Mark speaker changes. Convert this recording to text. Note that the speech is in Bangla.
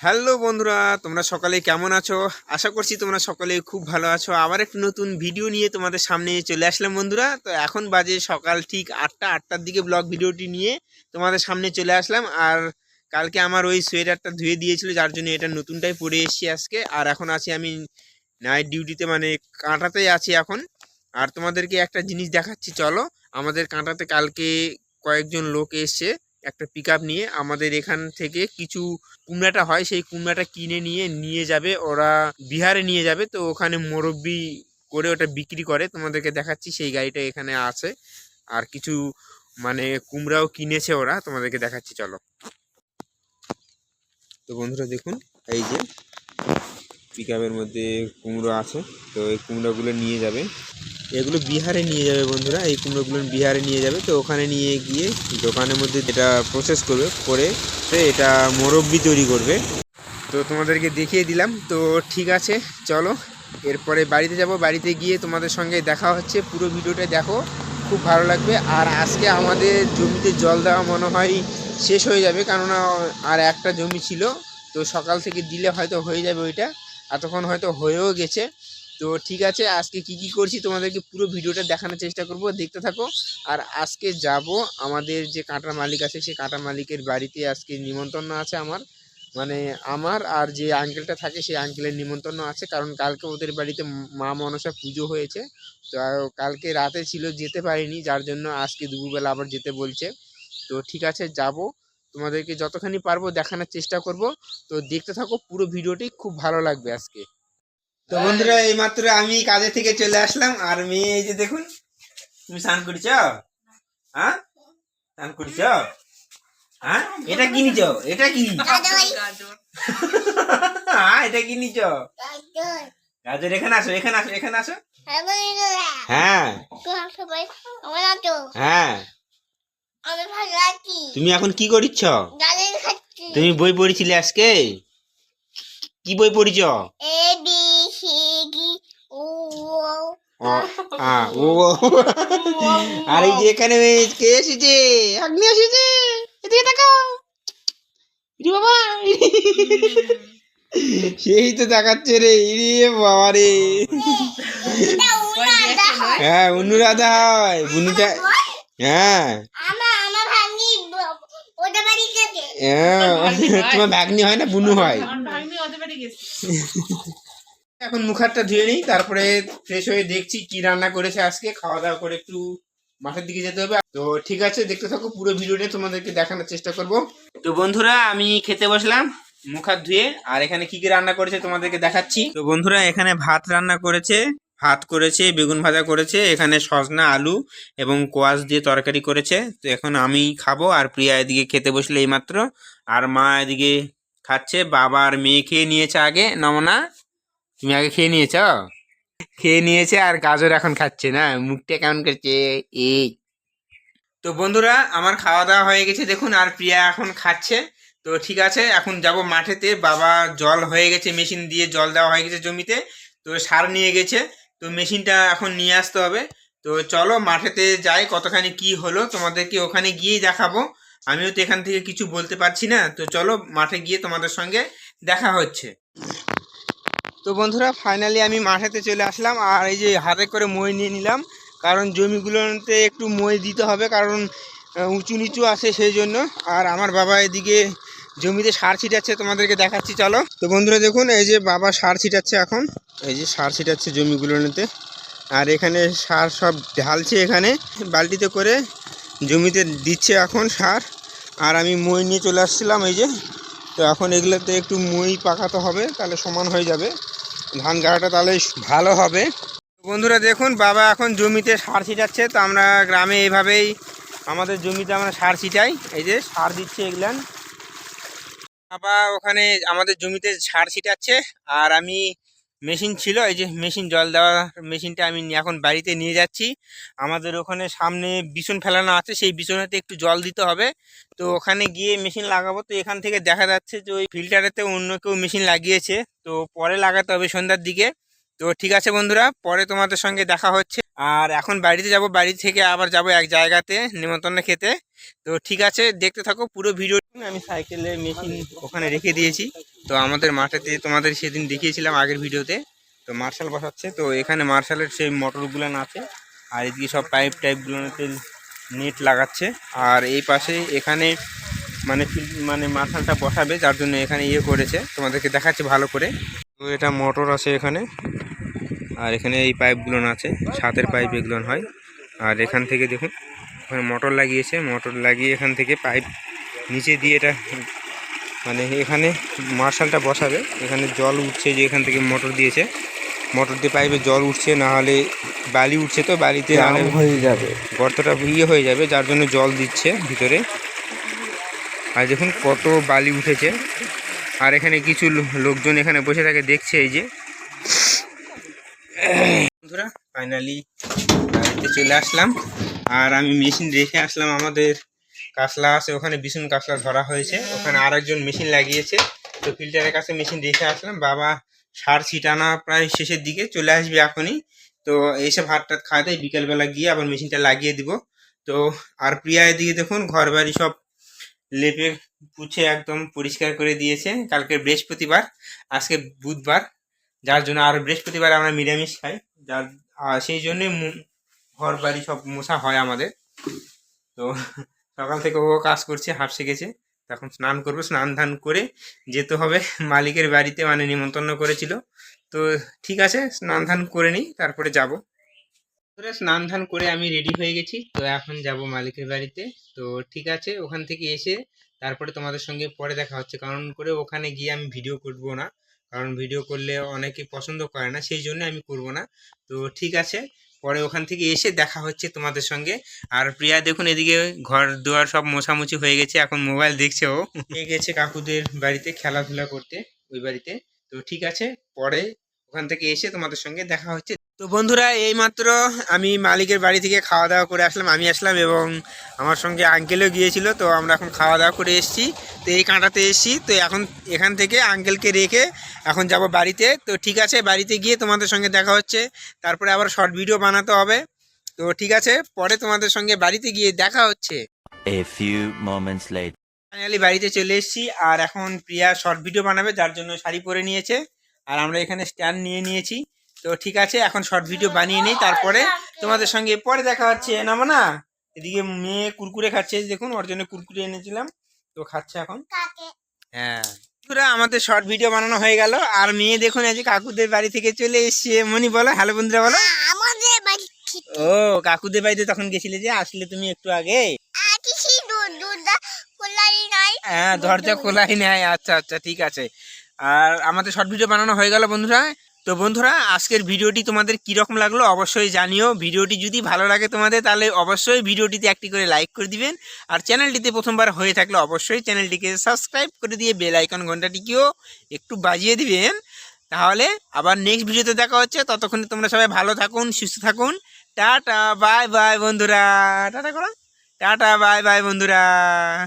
Speaker 1: হ্যালো বন্ধুরা, তোমরা সকালে কেমন আছো? আশা করছি তোমরা সকালে খুব ভালো আছো। আবার একটি নতুন ভিডিও নিয়ে তোমাদের সামনে চলে আসলাম বন্ধুরা। তো এখন বাজে সকাল ঠিক আটটা, আটটার দিকে ব্লগ ভিডিওটি নিয়ে তোমাদের সামনে চলে আসলাম। আর কালকে আমার ওই সোয়েটারটা ধুয়ে দিয়েছিল, যার জন্য এটা নতুনটাই পরে এসেছি আজকে। আর এখন আছি আমি নাইট ডিউটিতে মানে কাঁটাতেই আছি এখন। আর তোমাদেরকে একটা জিনিস দেখাচ্ছি, চলো। আমাদের কাঁটাতে কালকে কয়েকজন লোক এসছে। একটা পিক নিয়ে আমাদের এখান থেকে কিছু কুমড়াটা হয়, সেই কুমড়াটা কিনে নিয়ে নিয়ে যাবে। ওরা বিহারে নিয়ে যাবে, তো ওখানে মুরব্বি করে ওটা বিক্রি করে। তোমাদেরকে দেখাচ্ছি, সেই গাড়িটা এখানে আছে। আর কিছু মানে কুমড়াও কিনেছে ওরা, তোমাদেরকে দেখাচ্ছি, চলো। তো বন্ধুরা দেখুন, এই যে পিক মধ্যে কুমড়ো আছে, তো এই কুমড়োগুলো নিয়ে যাবে। এগুলো বিহারে নিয়ে যাবে বন্ধুরা, এই কুমড়োগুলো বিহারে নিয়ে যাবে। তো ওখানে নিয়ে গিয়ে দোকানের মধ্যে যেটা প্রসেস করবে, করে এটা মোরব্বি তৈরি করবে। তো তোমাদেরকে দেখিয়ে দিলাম। তো ঠিক আছে, চলো। এরপরে বাড়িতে যাব। বাড়িতে গিয়ে তোমাদের সঙ্গে দেখা হচ্ছে। পুরো ভিডিওটা দেখো, খুব ভালো লাগবে। আর আজকে আমাদের জমিতে জল দেওয়া মনে হয় শেষ হয়ে যাবে, কেননা আর একটা জমি ছিল। তো সকাল থেকে দিলে হয়তো হয়ে যাবে ওইটা। এতক্ষণ হয়তো হয়েও গেছে। তো ঠিক আছে, আজকে কি কি করছি তোমাদেরকে পুরো ভিডিওটা দেখানোর চেষ্টা করব, দেখতে থাকো। আর আজকে যাব আমাদের যে কাঁটার মালিক আছে সেই কাঁটা মালিকের বাড়িতে আজকে নিমন্ত্রণ আছে আমার। মানে আমার আর যে আঙ্কেলটা থাকে সেই আঙ্কেলের নিমন্ত্রণ আছে, কারণ কালকে ওদের বাড়িতে মা মনসা পুজো হয়েছে। তো কালকে রাতে ছিল, যেতে পারিনি, যার জন্য আজকে দুপুরবেলা আবার যেতে বলছে। তো ঠিক আছে, যাব। তোমাদেরকে যতখানি পারব দেখানোর চেষ্টা করব। তো দেখতে থাকো, পুরো ভিডিওটি খুব ভালো লাগবে আজকে। তো বন্ধুরা এই মাত্র আমি কাজে থেকে চলে আসলাম আর মেয়ে এই যে দেখুন তুমি স্নান করেছ? হ্যাঁ? স্নান করেছ? হ্যাঁ? এটা কি নিছ? এটা কি? হ্যাঁ এটা কি নিছ? গাজর। এখানে আসো এখানে আসো এখানে আসো। হ্যাঁ হ্যাঁ। তুমি এখন কি করিচ্ছ তুমি বই পড়েছিলে আজকে? কি বই পড়িছ? আ, ও আর, এই যে এখানে কে এসেছে? আগ্নি এসেছে? সেই তো দেখাচ্ছে রে, ইরে বাবা রে। হ্যাঁ অনুরাধা হয়। বুনুটা হ্যাঁ। হ্যাঁ তোমার ভাগ্নি হয় না, বুনু হয়? এখন মুখ হাতটা ধুয়ে নিই, তারপরে ফ্রেশ হয়ে দেখছি কি রান্না করেছে আজকে। খাওয়া দাওয়া করে একটু মাঠের দিকে যেতে হবে। তো ঠিক আছে, দেখতে থাকো পুরো ভিডিওটা তোমাদেরকে দেখানোর চেষ্টা করব। তো বন্ধুরা, আমি খেতে বসলাম, মুখ হাত ধুয়ে, আর এখানে কি কি রান্না করেছে তোমাদেরকে দেখাচ্ছি। তো বন্ধুরা, এখানে ভাত রান্না করেছে, ভাত করেছে, বেগুন ভাজা করেছে, এখানে সজনা আলু এবং কোয়াশ দিয়ে তরকারি করেছে। তো এখন আমি খাব, আর প্রিয়া এদিকে খেতে বসলে এইমাত্র। আর মা এদিকে খাচ্ছে, বাবা আর মেয়ে খেয়ে নিয়েছে আগে, নমনা। তুমি আগে খেয়ে নিয়েছ? খেয়ে নিয়েছে আর গাজর এখন খাচ্ছে, না? মুখটা কেমন করছে? এই। তো বন্ধুরা, আমার খাওয়া দাওয়া হয়ে গেছে, দেখুন, আর প্রিয়া এখন খাচ্ছে। তো ঠিক আছে, এখন যাব মাঠেতে। বাবা জল হয়ে গেছে, মেশিন দিয়ে জল দেওয়া হয়ে গেছে জমিতে। তো সার নিয়ে গেছে, তো মেশিনটা এখন নিয়ে আসতে হবে। তো চলো, মাঠেতে যাই, কতখানি কি হলো, তোমাদেরকে ওখানে গিয়েই দেখাবো। আমিও তো এখান থেকে কিছু বলতে পারছি না। তো চলো, মাঠে গিয়ে তোমাদের সঙ্গে দেখা হচ্ছে। তো বন্ধুরা ফাইনালি আমি মাঠেতে চলে আসলাম আর এই যে হাতে করে মই নিয়ে নিলাম, কারণ জমিগুলোতে একটু মই দিতে হবে, কারণ উঁচু নিচু আছে সেই জন্য। আর আমার বাবা এদিকে জমিতে সার ছিটাচ্ছে, তোমাদেরকে দেখাচ্ছি, চলো। তো বন্ধুরা, দেখুন, এই যে বাবা সার ছিটাচ্ছে এখন। এই যে সার ছিটাচ্ছে জমিগুলোতে। আর এখানে সার সব ঢালছে এখানে, বালতিতে করে জমিতে দিচ্ছে এখন সার। আর আমি মই নিয়ে চলে আসছিলাম, এই যে তো এখন এগুলোতে একটু মই পাকাতে হবে, তাহলে সমান হয়ে যাবে। ধান গাড়াটা তাহলে ভালো হবে। বন্ধুরা দেখুন, বাবা এখন জমিতে সার ছিটাচ্ছে, তো আমরা গ্রামে এইভাবেই আমাদের জমিতে আমরা সার ছিটাই। এই যে সার দিচ্ছে এগুলান। বাবা ওখানে আমাদের জমিতে সার ছিটাচ্ছে, আর আমি মেশিন ছিল, এই যে মেশিন জল দেওয়া মেশিনটা আমি এখন বাড়িতে নিয়ে যাচ্ছি। আমাদের ওখানে সামনে বিছন ফেলানো আছে, সেই বিছনাতে একটু জল দিতে হবে। তো ওখানে গিয়ে মেশিন লাগাবো। তো এখান থেকে দেখা যাচ্ছে যে ওই ফিল্টারেতে অন্য কেউ মেশিন লাগিয়েছে। তো পরে লাগাতে হবে সন্ধ্যার দিকে। তো ঠিক আছে বন্ধুরা, পরে তোমাদের সঙ্গে দেখা হচ্ছে। আর এখন বাড়িতে যাব, বাড়ি থেকে আবার যাব এক জায়গাতে নিমন্ত্রণ খেতে। তো ঠিক আছে, দেখতে থাকো পুরো ভিডিও আমি সাইকেলে মেশিন ওখানে রেখে দিয়েছি। তো আমাদের মাঠেতে তোমাদের সেদিন দেখিয়েছিলাম আগের ভিডিওতে। তো মার্শাল বসাচ্ছে। তো এখানে মার্শালের সেই মোটরগুলো আছে। আর এদিকে সব পাইপ টাইপগুলোতে নেট লাগাচ্ছে। আর এই পাশে এখানে মানে মানে মার্শালটা বসাবে যার জন্য এখানে ইয়ে করেছে। তোমাদেরকে দেখাচ্ছে ভালো করে। তো এটা মোটর আছে এখানে। আর এখানে এই পাইপগুলো আছে। ছাতের পাইপ এগুলো হয়। আর এখান থেকে দেখুন ওখানে মোটর লাগিয়েছে। মোটর লাগিয়ে এখান থেকে পাইপ নিচে দিয়ে এটা মানে এখানে মার্শালটা বসাবে। এখানে জল উঠছে যে এখান থেকে মোটর দিয়েছে। মোটর দিয়ে পাইপে জল উঠছে না হলে বালি উঠছে তো বালিতে
Speaker 2: হয়ে যাবে।
Speaker 1: গর্তটা ইয়ে হয়ে যাবে যার জন্য জল দিচ্ছে ভিতরে। আর দেখুন কত বালি উঠেছে। আর এখানে কিছু লোকজন এখানে বসে থাকে দেখছে এই যে। বন্ধুরা ফাইনালি বাড়িতে চলে আসলাম। আর আমি মেশিন রেখে আসলাম আমাদের কাসলা আছে, ওখানে ভীষণ কাসলা ধরা হয়েছে। ওখানে আরেকজন মেশিন লাগিয়েছে। তো ফিল্টারের কাছে মেশিন রেখে আসলাম। বাবা সার ছিটানা প্রায় শেষের দিকে চলে আসবে এখনই। তো এসে ভাত টাত খাওয়াতে বিকেলবেলা গিয়ে আবার মেশিনটা লাগিয়ে দিব। তো আর প্রিয়া এদিকে দেখুন ঘর বাড়ি সব লেপে পুছে একদম পরিষ্কার করে দিয়েছে। কালকে বৃহস্পতিবার, আজকে বুধবার। যার জন্য আর বৃহস্পতিবার আমরা নিরামিষ খাই। যার সেই জন্যই ঘর বাড়ি সব মশা হয় আমাদের। তো সকাল থেকে ও কাজ করছে হাফ শিখেছে এখন স্নান করব। স্নান ধান করে যেতে হবে। মালিকের বাড়িতে মানে নিমন্ত্রণ করেছিল। তো ঠিক আছে, স্নান ধান করে নিই, তারপরে যাব। ধরে স্নান ধান করে আমি রেডি হয়ে গেছি। তো এখন যাব মালিকের বাড়িতে। তো ঠিক আছে, ওখান থেকে এসে তারপরে তোমাদের সঙ্গে পরে দেখা হচ্ছে। কারণ করে ওখানে গিয়ে আমি ভিডিও করব না। কারণ ভিডিও করলে অনেকে পছন্দ করে না, সেই জন্য আমি করব না। তো ঠিক আছে পরে ওখান থেকে এসে দেখা হচ্ছে তোমাদের সঙ্গে। আর প্রিয়া দেখুন এদিকে ঘর দুয়ার সব মোছামুছি হয়ে গেছে, এখন মোবাইল দেখছে ও। গেছে কাকুদের বাড়িতে খেলাধুলা করতে, ওই বাড়িতে। তো ঠিক আছে, পরে ওখান থেকে এসে তোমাদের সঙ্গে দেখা হচ্ছে। তো বন্ধুরা এইমাত্র আমি মালিকের বাড়ি থেকে খাওয়া দাওয়া করে আসলাম। আমি আসলাম এবং আমার সঙ্গে আঙ্কেলও গিয়েছিল তো আমরা এখন খাওয়া দাওয়া করে এসেছি। তো এই কাঁটাতে এসেছি তো এখন এখান থেকে আঙ্কেলকে রেখে এখন যাব বাড়িতে। তো ঠিক আছে বাড়িতে গিয়ে তোমাদের সঙ্গে দেখা হচ্ছে। তারপরে আবার শর্ট ভিডিও বানাতে হবে। তো ঠিক আছে পরে তোমাদের সঙ্গে বাড়িতে গিয়ে দেখা হচ্ছে. ফাইনালি বাড়িতে চলে এসেছি আর এখন প্রিয়া শর্ট ভিডিও বানাবে যার জন্য শাড়ি পরে নিয়েছে। আর আমরা এখানে স্ট্যান্ড নিয়ে নিয়েছি। তো ঠিক আছে এখন শর্ট ভিডিও বানিয়ে নিই তারপরে তোমাদের সঙ্গে পরে দেখা হচ্ছে নামো না এদিকে মেয়ে কুরকুরে খাচ্ছে দেখুন ওর জন্য কুরকুরে এনেছিলাম তো খাচ্ছে এখন। হ্যাঁ। আমাদের শর্ট ভিডিও বানানো হয়ে গেল আর মেয়ে দেখুন আজ কাকুদের বাড়ি থেকে চলে এসছে। মনি বলো হ্যালো বন্ধুরা বলো।
Speaker 3: আমাদের বাড়ি
Speaker 1: ও কাকুদের বাড়িতে তখন গেছিলে যে আসলে তুমি একটু আগে?
Speaker 3: নাই।
Speaker 1: হ্যাঁ দরজা খোলাই নেয় আচ্ছা আচ্ছা ঠিক আছে। আর আমাদের শর্ট ভিডিও বানানো হয়ে গেল বন্ধুরা। তো বন্ধুরা, আজকের ভিডিওটি তোমাদের কীরকম লাগল অবশ্যই জানিও। ভিডিওটি যদি ভালো লাগে তোমাদের, তাহলে অবশ্যই ভিডিওটিতে একটি করে লাইক করে দিবেন। আর চ্যানেলটিতে প্রথমবার হয়ে থাকলে অবশ্যই চ্যানেলটিকে সাবস্ক্রাইব করে দিয়ে বেল আইকন ঘন্টাটিকেও একটু বাজিয়ে দিবেন। তাহলে আবার নেক্সট ভিডিওতে দেখা হচ্ছে। ততক্ষণে তোমরা সবাই ভালো থাকুন, সুস্থ থাকুন। টাটা বাই বাই বন্ধুরা। টাটা করো। টাটা বাই বাই বন্ধুরা।